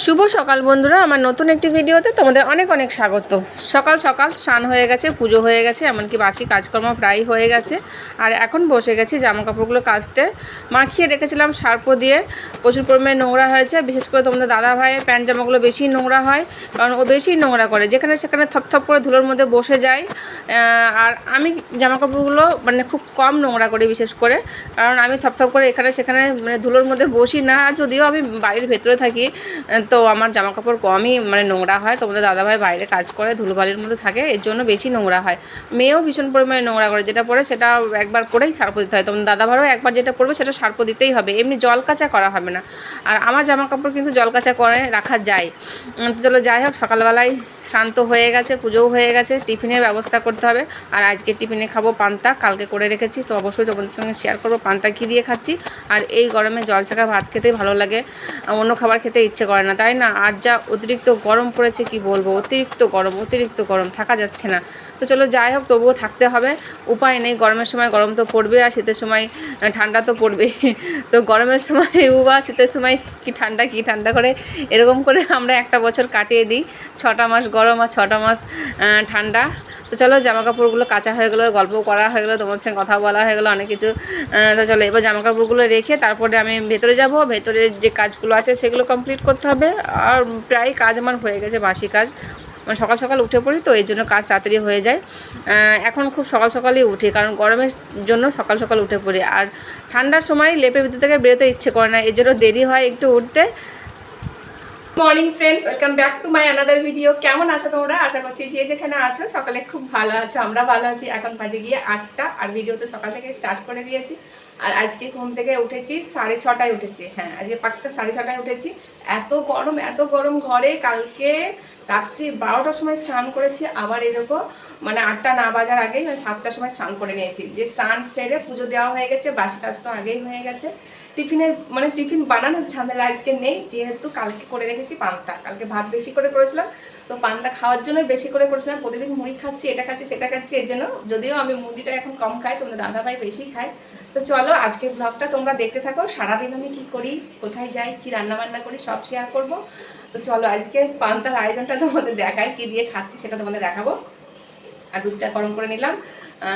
শুভ সকাল বন্ধুরা, আমার নতুন একটি ভিডিওতে তোমাদের অনেক অনেক স্বাগত। সকাল সকাল স্নান হয়ে গেছে, পুজো হয়ে গেছে, এমনকি বাসি কাজকর্ম প্রায় হয়ে গেছে। আর এখন বসে গেছি জামা কাপড়গুলো কাচতে। মাখিয়ে রেখেছিলাম সার্প দিয়ে, প্রচুর পরিমাণে নোংরা হয়েছে। বিশেষ করে তোমাদের দাদা ভাইয়ের প্যান্ট জামাগুলো বেশি নোংরা হয়, কারণ ও বেশি নোংরা করে। যেখানে সেখানে থপথপ করে ধুলোর মধ্যে বসে যায়। আর আমি জামা কাপড়গুলো মানে খুব কম নোংরা করি বিশেষ করে, কারণ আমি থপথপ করে এখানে সেখানে মানে ধুলোর মধ্যে বসি না। যদিও আমি বাড়ির ভেতরে থাকি তো আমার জামা কাপড় কমই মানে নোংরা হয়। তোমাদের দাদাভাই বাইরে কাজ করে, ধুলোবালির মধ্যে থাকে, এর জন্য বেশি নোংরা হয়। মেয়েও ভীষণ পরিমাণে নোংরা করে, যেটা পরে সেটা একবার করেই সার্প দিতে হয়। তোমাদের দাদাভাইও একবার যেটা পরবে সেটা সার্প দিতেই হবে। এমনি জল কাচা করা হবে না। আর আমার জামা কাপড় কিন্তু জল কাচা করে রাখা যায়। তো চলো যাই হোক, সকালবেলায় শান্ত হয়ে গেছে, পুজোও হয়ে গেছে, টিফিনের ব্যবস্থা করতে হবে। আর আজকে টিফিনে খাব পান্তা, কালকে করে রেখেছি। তো অবশ্যই তোমাদের সঙ্গে শেয়ার করব, পান্তা কী দিয়ে খাচ্ছি। আর এই গরমে জল ছাকা ভাত খেতেই ভালো লাগে। অন্য খাবার খেতে ইচ্ছে করে না। তাই না? আর যা অতিরিক্ত গরম পড়েছে কি বলব? অতিরিক্ত গরম অতিরিক্ত গরম, থাকা যাচ্ছে না। তো চলো যাই হোক, তবুও থাকতে হবে। উপায় নেই, গরমের সময় গরম তো পড়বে আর শীতের সময় ঠান্ডা তো পড়বে তো গরমের সময় উবা শীতের সময় কি ঠান্ডা কি ঠান্ডা করে? এরকম করে আমরা একটা বছর কাটিয়ে দিই। ছটা মাস গরম আর ছটা মাস ঠান্ডা। তো চলো জামা কাপড়গুলো কাঁচা হয়ে গেলো, গল্প করা হয়ে গেলো, তোমার সঙ্গে কথা বলা হয়ে গেলো, অনেক কিছু তো চলো এবার জামা কাপড়গুলো রেখে তারপরে আমি ভেতরে যাব ভেতরের যে কাজগুলো আছে সেগুলো কমপ্লিট করতে হবে। আর প্রায় কাজ আমার হয়ে গেছে, বাসি কাজ। মানে সকাল সকাল উঠে পড়ি তো এই জন্য কাজ তাড়াতাড়ি হয়ে যায়। এখন খুব সকাল সকালই উঠি, কারণ গরমের জন্য সকাল সকাল উঠে পড়ি। আর ঠান্ডার সময় লেপের ভিতর থেকে বেরোতে ইচ্ছে করে না, এর জন্য দেরি হয় একটু উঠতে। Morning friends, welcome back to my another video. কেমন আছো তোমরা? আশা করছি যে যেখানে আছো, সকালে খুব ভালো আছো, আমরা ভালো আছি। এখন বাজে গিয়ে আটটা, আর ভিডিওতে সকাল থেকে স্টার্ট করে দিয়েছি। আর আজকে ঘুম থেকে উঠেছি, সাড়ে ছটায় উঠেছি। হ্যাঁ আজকে পাক্কা সাড়ে ছটায় উঠেছি। এত গরম এত গরম ঘরে। কালকে রাত্রি বারোটার সময় স্নান করেছি, আবার এরকম মানে আটটা না বাজার আগেই মানে সাতটার সময় স্নান করে নিয়েছি। যে স্নান সেরে পুজো দেওয়া হয়ে গেছে বাসি কাজ তো আগেই হয়ে গেছে। টিফিনের মানে টিফিন বানানোর ঝামেলা আজকে নেই, যেহেতু কালকে করে রেখেছি পান্তা। কালকে ভাত বেশি করে করেছিলাম, তো পান্তা খাওয়ার জন্য বেশি করে করেছিলাম। প্রতিদিন মুড়ি খাচ্ছি, এটা খাচ্ছি, সেটা খাচ্ছি, এর জন্য যদিও আমি মুড়িটা এখন কম খাই তোমাদের দাদা ভাই বেশি খায়। তো চলো আজকে ব্লগটা তোমরা দেখতে থাকো, সারাদিন আমি কি করি, কোথায় যাই, কি রান্না বান্না করি, সব শেয়ার করব। তো চলো আজকে পান্তার আয়োজনটা তোমাদের দেখাই, কি দিয়ে খাচ্ছি সেটা তোমাদের দেখাবো। আর দুধটা গরম করে নিলাম।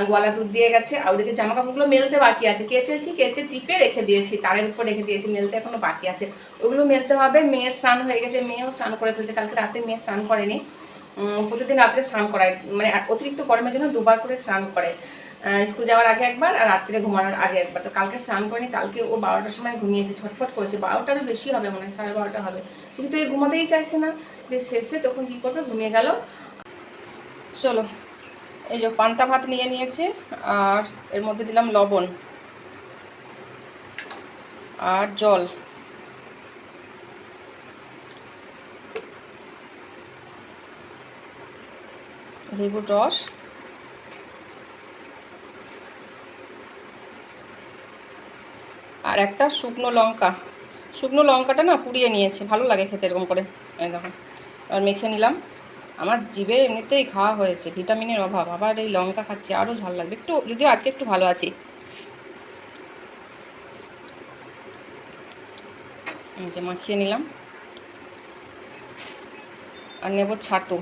গোয়ালা দুধ দিয়ে গেছে। আর ওদিকে জামা কাপড়গুলো মেলতে বাকি আছে। কেচেছি, কেচে চিপে রেখে দিয়েছি। তারের উপর রেখে দিয়েছি, মেলতে এখনও বাকি আছে। ওগুলো মেলতে হবে। মেয়ের স্নান হয়ে গেছে। মেয়েও স্নান করে ফেলছে। কালকে রাতে মেয়ে স্নান করেনি। প্রতিদিন রাত্রে স্নান করায়। মানে অতিরিক্ত গরমের জন্য দুবার করে স্নান করে। স্কুল যাওয়ার আগে একবার আর রাত্রে ঘুমানোর আগে একবার। তো কালকে স্নান করেনি। কালকে ও বারোটার সময় ঘুমিয়েছে। ছটফট করেছে। বারোটারও বেশি হবে মনে হয়। সাড়ে বারোটা হবে। কিছুতেই ঘুমাতেই চাইছে না। যে শেষে তখন কী করবে? ঘুমিয়ে গেল। চলো। এই যে পান্তা ভাত নিয়ে নিয়েছি, আর এর মধ্যে দিলাম লবণ আর জল। লেবুর রস। আর একটা শুকনো লঙ্কা। শুকনো লঙ্কাটা না পুড়িয়ে নিয়েছি, ভালো লাগে খেতে এরকম করে। দেখো আর মেখে নিলাম। আমার জিভে এমনিতেই খাওয়া হয়েছে, ভিটামিনের অভাব, আবার এই লঙ্কা খাচ্ছি, আরও ঝাল লাগবে, একটু, যদিও আজকে একটু ভালো আছি। যে মাখিয়ে নিলাম। আর নেব ছাতু,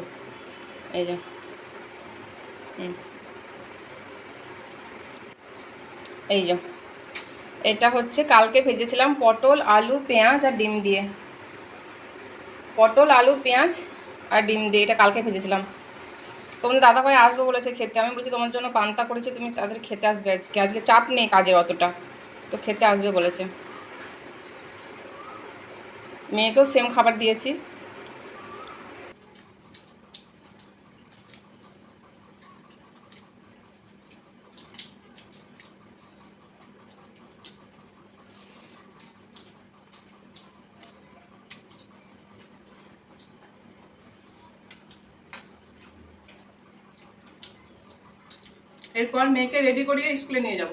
এই যে। এই যে। এটা হচ্ছে কালকে ভেজেছিলাম পটল, আলু, পেঁয়াজ আর ডিম দিয়ে। পটল, আলু, পেঁয়াজ আর ডিম দিয়ে এটা কালকে ভেজেছিলাম। তোমাদের দাদাভাই আসব বলেছে খেতে। আমি বলছি, তোমার জন্য পান্তা করেছি, তুমি তাদের খেতে আসবে আজকে। আজকে চাপ নেই কাজের অতটা। তো খেতে আসবে বলেছে। মেয়েকেও সেম খাবার দিয়েছি। এরপর মেয়েকে রেডি করিয়ে স্কুলে নিয়ে যাব।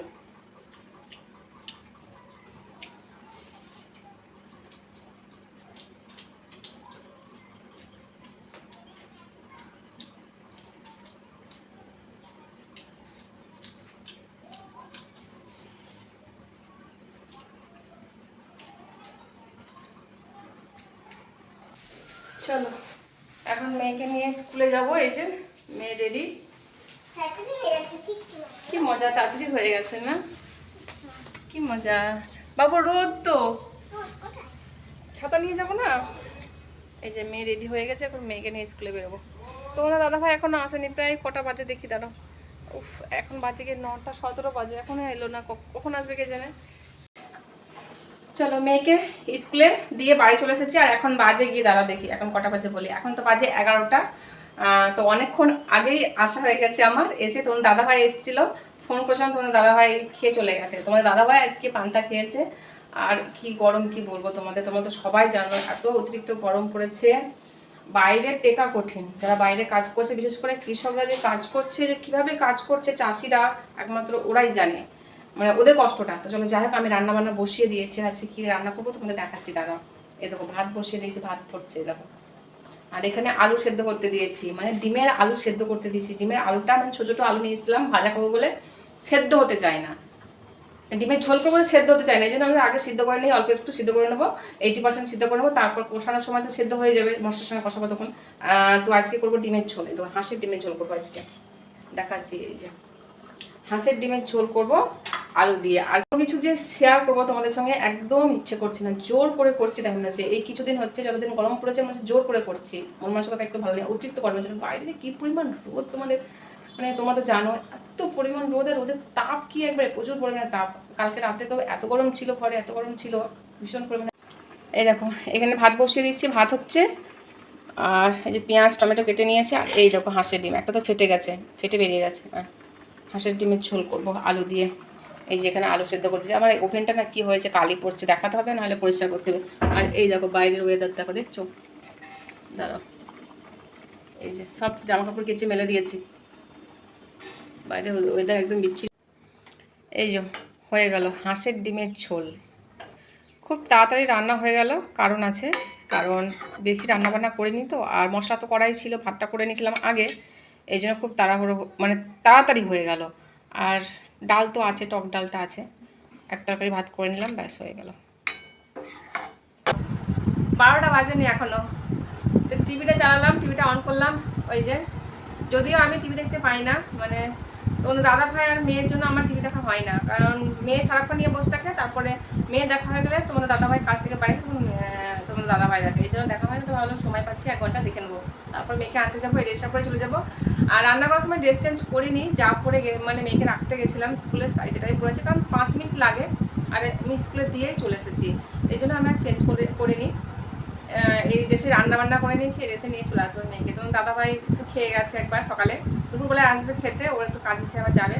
চলো, এখন মেয়েকে নিয়ে স্কুলে যাব, এই যে মেয়ে রেডি কি মজা, তাড়াতাড়ি হয়ে গেছে না? কি মজা। বাবু, রোদ তো। ছাতা নিয়ে যাব না? এই যে মেয়ে রেডি হয়ে গেছে, এখন মেয়েকে নিয়ে স্কুলে বেরোবো। তোমরা দাদা ভাই এখনও আসেনি, প্রায় কটা বাজে দেখি, দাঁড়াও। উফ, এখন বাজে গিয়ে নটা, সতেরো বাজে, এখনও এলো না কখন আসবে কে জানে? চলো মেয়েকে স্কুলে দিয়ে বাড়ি চলে এসেছি, আর এখন বাজে গিয়ে দাঁড়া দেখি, এখন কটা বাজে বলি। এখন তো বাজে এগারোটা। তো অনেকক্ষণ আগেই আসা হয়ে গেছে আমার। এসে তোমার দাদাভাই এসেছিল ফোন করছিলাম তোমাদের দাদাভাই খেয়ে চলে গেছে। তোমাদের দাদাভাই আজকে পান্তা খেয়েছে। আর কি গরম কি বলব তোমাদের? তোমরা তো সবাই জানো, এত অতিরিক্ত গরম পড়েছে। বাইরে টেকা কঠিন। যারা বাইরে কাজ করছে, বিশেষ করে কৃষকরা যে কাজ করছে, যে কীভাবে কাজ করছে চাষিরা, একমাত্র ওরাই জানে। মানে ওদের কষ্টটা। তো চলো, যাই হোক, আমি রান্না বান্না বসিয়ে দিয়েছি। আজকে কি রান্না করব তোমাদের দেখাচ্ছি, দাঁড়াও। এ দেখো, ভাত বসিয়ে দিয়েছি, ভাত ফুটছে দেখো। আর এখানে আলু সেদ্ধ করতে দিয়েছি। মানে ডিমের আলু সেদ্ধ করতে দিয়েছি। ডিমের আলুটা মানে ছোট ছোটো আলু নিয়েছিলাম, ভাজা খাব বলে সেদ্ধ হতে চায় না। ডিমের ঝোল করব সেদ্ধ হতে চায় না, এই জন্য আমি আগে সিদ্ধ করে নিই, অল্প একটু সিদ্ধ করে নেব এইটি পার্সেন্ট সিদ্ধ করে নেব, তারপর কষানোর সময় তো সেদ্ধ হয়ে যাবে, মশলার সঙ্গে কষাবো তখন। তো আজকে করব ডিমের ঝোল তো হাঁসের ডিমের ঝোল করব আজকে। দেখাচ্ছি এই যে। হাঁসের ডিমের ঝোল করব, আলু দিয়ে। আর কিছু যে শেয়ার করব তোমাদের সঙ্গে একদম ইচ্ছে করছে না, জোর করে করছি। দেখুন না যে এই কিছুদিন হচ্ছে যতদিন গরম পড়েছে, মনে হচ্ছে জোর করে করছি। মন মানসিকতা একটু ভালো নেই, অতিরিক্ত গরমের জন্য। বাইরে যে কী পরিমাণ রোদ তোমাদের মানে তোমরা তো জানো, এত পরিমাণ রোদ আর রোদের তাপ কি একবারে, প্রচুর পরিমাণে তাপ। কালকে রাতে তো এত গরম ছিল ঘরে, এত গরম ছিল, ভীষণ পরিমাণে। এই দেখো, এখানে ভাত বসিয়ে দিচ্ছি, ভাত হচ্ছে, আর এই যে পেঁয়াজ, টমেটো কেটে নিয়েছি, আর এই দেখো হাঁসের ডিম। একটা তো ফেটে গেছে, ফেটে বেরিয়ে গেছে হ্যাঁ হাঁসের ডিমের ঝোল করব আলু দিয়ে। এই যে এখানে আলু সেদ্ধ করতেছি। আমার ওভেনটা না কি হয়েছে, কালি পড়ছে। দেখাতে হবে, নাহলে পরিষ্কার করতে হবে। আর এই দেখো, বাইরের ওয়েদার দেখো, দেখছ? দাঁড়াও। এই যে, সব জামা কাপড় কেচে মেলে দিয়েছি। বাইরে ওয়েদার একদম বিচ্ছি এই যে, হয়ে গেল হাঁসের ডিমের ঝোল। খুব তাড়াতাড়ি রান্না হয়ে গেল, কারণ আছে। কারণ বেশি রান্না বান্না করিনি তো, আর মশলা তো করাই ছিল, ভাতটা করে নিয়েছিলাম আগে। এই জন্য খুব তাড়াহুড়ো মানে তাড়াতাড়ি হয়ে গেল। আর ডাল তো আছে, টক ডালটা আছে। এক তরকারি ভাত করে নিলাম, ব্যাস হয়ে গেল। বারোটা বাজেনি এখনও। তো টিভিটা চালালাম, টিভিটা অন করলাম, ওই যে। যদিও আমি টিভি দেখতে পাই না মানে তোমাদের দাদা ভাই আর মেয়ের জন্য আমার টিভি দেখা হয় না। কারণ মেয়ে সারাক্ষণ নিয়ে বসে থাকে, তারপরে মেয়ে দেখা হয়ে গেলে তোমাদের দাদা ভাই কাছ থেকে বাড়ি আহ, দাদা ভাই দেখে। এই জন্য দেখা হয় না তো ভাবলাম সময় পাচ্ছি এক ঘণ্টা দেখে নেব। তারপর মেয়েকে আনতে যাব ড্রেসটা করে চলে যাব। আর রান্না করার সময় ড্রেস চেঞ্জ করিনি যা পরে মানে মেয়েকে রাখতে গেছিলাম স্কুলের সাইজ সেটাই পড়েছি কারণ পাঁচ মিনিট লাগে। আর আমি স্কুলে দিয়েই চলে এসেছি। এই জন্য আমি আর চেঞ্জ করে করিনি। এই ড্রেসে রান্না বান্না করে নিয়েছি এই ড্রেসে নিয়ে চলে আসব মেয়েকে। তখন দাদা ভাই তো খেয়ে গেছে একবার সকালে। দুপুরবেলায় আসবে খেতে ওর একটু কাজ আছে আবার যাবে।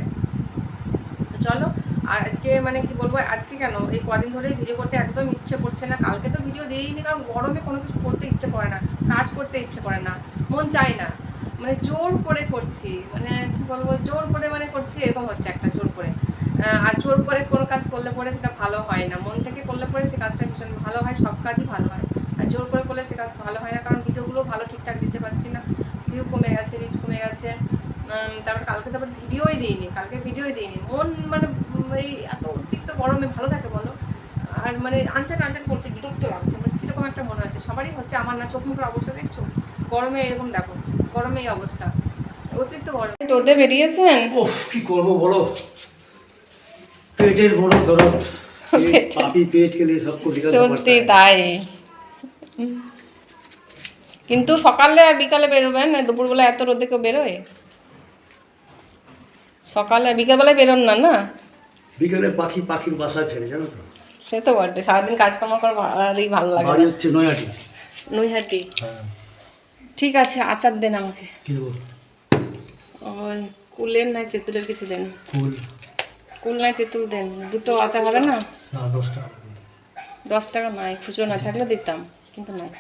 তো চলো আর আজকে মানে কি বলব, আজকে কেন? এই কদিন ধরে ভিডিও করতে একদম ইচ্ছে করছে না। কালকে তো ভিডিও দিইনি, কারণ গরমে কোনো কিছু করতে ইচ্ছে করে না, কাজ করতে ইচ্ছে করে না, মন চায় না। মানে জোর করে করছি মানে কি বলব, জোর করে মানে করছি, এরকম হচ্ছে একটা জোর করে। আর জোর করে কোনো কাজ করলে পরে সেটা ভালো হয় না। মন থেকে করলে পরে সে কাজটা ভীষণ ভালো হয়, সব কাজই ভালো হয়। আর জোর করে করলে সে কাজ ভালো হয় না, কারণ ভিডিওগুলো ভালো ঠিকঠাক দিতে পারছি না। ভিউ কমে গেছে রিচ কমে গেছে। তারপর কালকে তারপর ভিডিওই দিইনি, কালকে ভিডিওই দিইনি। মন মানে এই এত অতিরিক্ত গরমে ভালো থাকে বলো? আর মানে আনচান আনচান বিরক্ত লাগছে। মানে কীরকম একটা মনে হচ্ছে? সবারই হচ্ছে আমার না চোখ মুখের অবস্থা দেখছ? গরমে এরকম দেখো গরমে এই অবস্থা। অতিরিক্ত গরম। রোদে বেরিয়েছেন? কি বলো? পেটের বড় দরদ। পাপি পেট। সব তাই। কিন্তু সকালে আর বিকালে বেরোবেন? দুপুরবেলা এত রোদে কেউ বেরোয়? সকালে বিকালবেলায় বেরোন না না? বিকেলে পাখি পাখির বাসায় ফেরে জানো তো? সে তো বটে সারাদিন কাজকর্ম করা ভালোই ভালো লাগে। বাড়ি হচ্ছে নয়াটি নৈহাটি? হ্যাঁ। ঠিক আছে আচার দেন আমাকে। কি দেবো? ওই কুলের নাই তেঁতুলের কিছু দেন। ফুল কুল নাই তেঁতুল দেন। দুটো আচার হবে না? না দশটা দশ টাকা নাই খুচরো না থাকলে দিতাম কিন্তু নাই।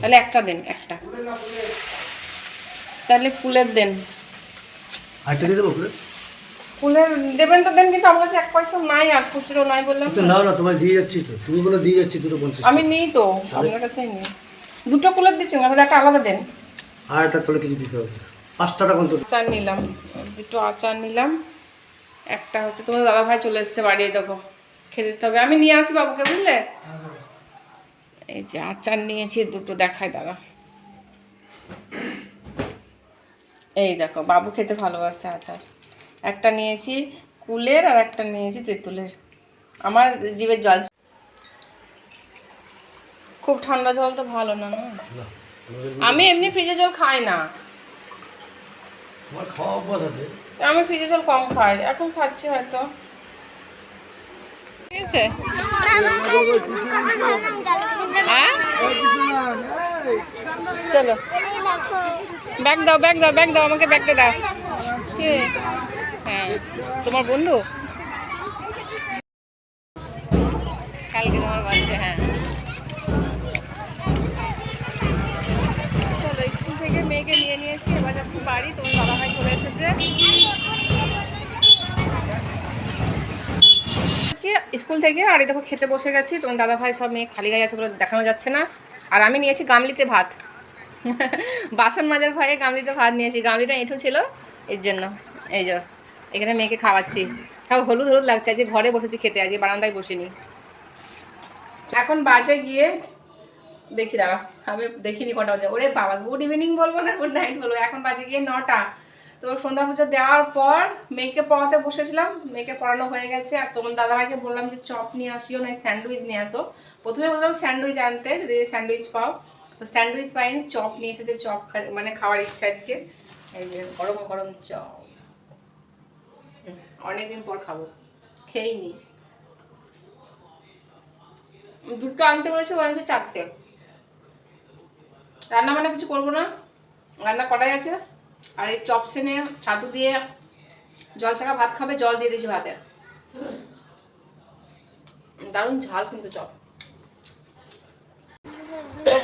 তাহলে একটা দেন একটা। তাহলে কুলের দেন। আরেকটা দিয়ে দেবো দেবেন তো দেন কিন্তু আমার কাছে এক পয়সা নাই আর খুচরো নাই বললাম আচ্ছা না না তোমায় দিয়ে যাচ্ছি তো। তুমি বলে দিয়ে যাচ্ছি দুটো পঞ্চাশ আমি নিই তো আপনার কাছেই নেই। দুটো কুলের দিচ্ছেন তাহলে একটা আলাদা দেন। আর একটা তোলে কিছু দিতে হবে। পাঁচ টাকা অন্তত। আচার নিলাম দুটো আচার নিলাম। একটা হচ্ছে তোমার দাদা ভাই চলে এসছে বাড়ি এই দেখো খেতে দিতে হবে। আমি নিয়ে আসি বাবুকে বুঝলে? এই যে আচার নিয়েছি দুটো দেখায় দাঁড়া। এই দেখো বাবু খেতে ভালোবাসে আচার। একটা নিয়েছি কুলের আর একটা নিয়েছি তেঁতুলের। আমার জিভের জল খুব ঠান্ডা জল তো ভালো না না? আমি এমনি ফ্রিজে জল খাই না। আমি ফ্রিজে জল কম খাই এখন খাচ্ছি হয়তো। ঠিক আছে? হ্যাঁ? চলো। ব্যাগ দাও ব্যাগ দাও ব্যাগ দাও আমাকে ব্যাগটা দাও। কি? হ্যাঁ তোমার বন্ধু? কালকে তোমার বার্থডে হ্যাঁ। চলো, স্কুল থেকে মেয়েকে নিয়ে নিয়েছি, এবার যাচ্ছি বাড়ি, তোমার দাদা ভাই চলে এসেছে। স্কুল থেকে, আর দেখো খেতে বসে গেছি, তোমার দাদা ভাই সব মেয়ে খালি গায়ে আছে বলে দেখানো যাচ্ছে না। আর আমি নিয়েছি গামলিতে ভাত। বাসন মাজার ভয়ে গামলিতে ভাত নিয়েছি। গামলিটা এঁঠো ছিল, এর জন্য। এই যে এখানে মেয়েকে খাওয়াচ্ছি। সব হলুদ হলুদ লাগছে, আজকে ঘরে বসেছি খেতে, আজকে বারান্দায় বসিনি। এখন বাজে গিয়ে দেখি দাঁড়া, আমি দেখিনি কটা বাজে। ওরে বাবা গুড ইভিনিং বলব না গুড নাইট বলব? এখন বাজে গিয়ে নটা। তো সন্ধ্যা পুজো দেওয়ার পর মেয়েকে পড়াতে বসেছিলাম। মেয়েকে পড়ানো হয়ে গেছে, আর তোমার দাদাভাইকে বললাম যে, চপ নিয়ে আসিও না স্যান্ডউইচ নিয়ে আসো। প্রথমে বললাম, স্যান্ডউইচ আনতে, যদি স্যান্ডউইচ পাও। তো স্যান্ডউইচ পাইনি, চপ নিয়ে এসেছে, চপ মানে খাওয়ার ইচ্ছা আজকে। এই যে গরম গরম চপ। অনেকদিন পর খাব। খেয়েই নি। দুটো আনতে বলেছে, ও আনছে চারটে। রান্না বান্না কিছু করব না। রান্না করাই আছে। আর এই চপ সেনে ছাতু দিয়ে জল ছাকা ভাত খাবে, জল দিয়ে দিয়েছি ভাতে। দারুণ ঝাল কিন্তু চপ।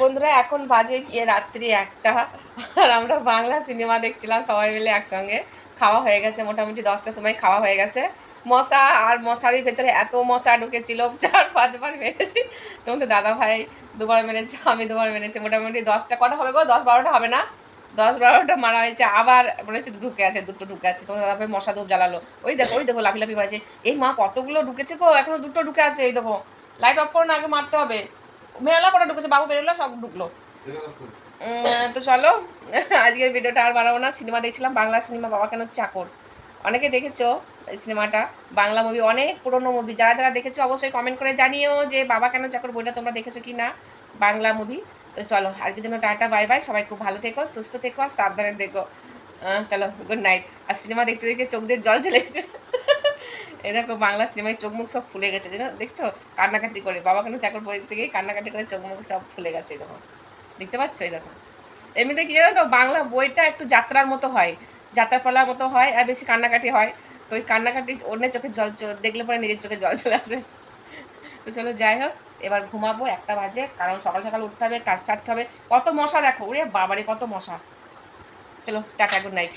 বন্ধুরা, এখন বাজে গিয়ে রাত্রি একটা। আর আমরা বাংলা সিনেমা দেখছিলাম সবাই মিলে একসঙ্গে। খাওয়া হয়ে গেছে, মোটামুটি দশটার সময় খাওয়া হয়ে গেছে। মশা আর মশারির ভেতরে এত মশা ঢুকেছিল, চার পাঁচবার মেরেছি। তোমাকে দাদা ভাই দুবার মেরেছে, আমি দুবার মেরেছি, মোটামুটি দশটা, কটা হবে গো? দশ বারোটা হবে না? দশ বারোটা মারা হয়েছে, আবার মনে হচ্ছে ঢুকে আছে, দুটো ঢুকে আছে, তোমার দাদা ভাই মশা ধূপ জ্বালালো। ওই দেখো ওই দেখো লাফি লাফি মারছে। এই মা কতগুলো ঢুকেছে গো? এখনও দুটো ঢুকে আছে, এই দেখো। লাইট অফ করো না, আগে মারতে হবে। মেলা কটা ঢুকেছে, বাবু বেরোলো, সব ঢুকলো। তো চলো, আজকের ভিডিওটা আর বাড়াবো না। সিনেমা দেখছিলাম, বাংলা সিনেমা, বাবা কেন চাকর? অনেকে দেখেছ এই সিনেমাটা, বাংলা মুভি অনেক পুরনো মুভি যারা যারা দেখেছ, অবশ্যই কমেন্ট করে জানিও যে বাবা কেন চাকর, বইটা তোমরা দেখেছ কি না বাংলা মুভি তো চলো, আজকের জন্য টাটা বাই বাই সবাই খুব ভালো থেকো, সুস্থ থেকো, আর সাবধানে দেখো চলো গুড নাইট আর সিনেমা দেখতে দেখতে চোখ দিয়ে জল চলে গেছে দেখো, বাংলা সিনেমায় চোখ মুখ সব ফুলে গেছে যেন দেখছ? কান্নাকাটি করে। বাবা কেন চাকর, বই থেকে কান্নাকাটি করে চোখ মুখ সব ফুলে গেছে, দেখো। দেখতে পাচ্ছ? এই দেখো। এমনিতে কি জানো তো, বাংলা বইটা একটু যাত্রার মতো হয়, যাত্রাপালার মতো হয় আর বেশি কান্নাকাটি হয়। তো ওই কান্নাকাটি অন্যের চোখে জল দেখলে পরে নিজের চোখে জল চলে আসে। তো চলো যাই হোক, এবার ঘুমাবো, একটা বাজে, কারণ সকাল সকাল উঠতে হবে, কাজ ছাড়তে হবে। কত মশা দেখো, ওরে বাবারে, কত মশা। চলো, টাটা গুড নাইট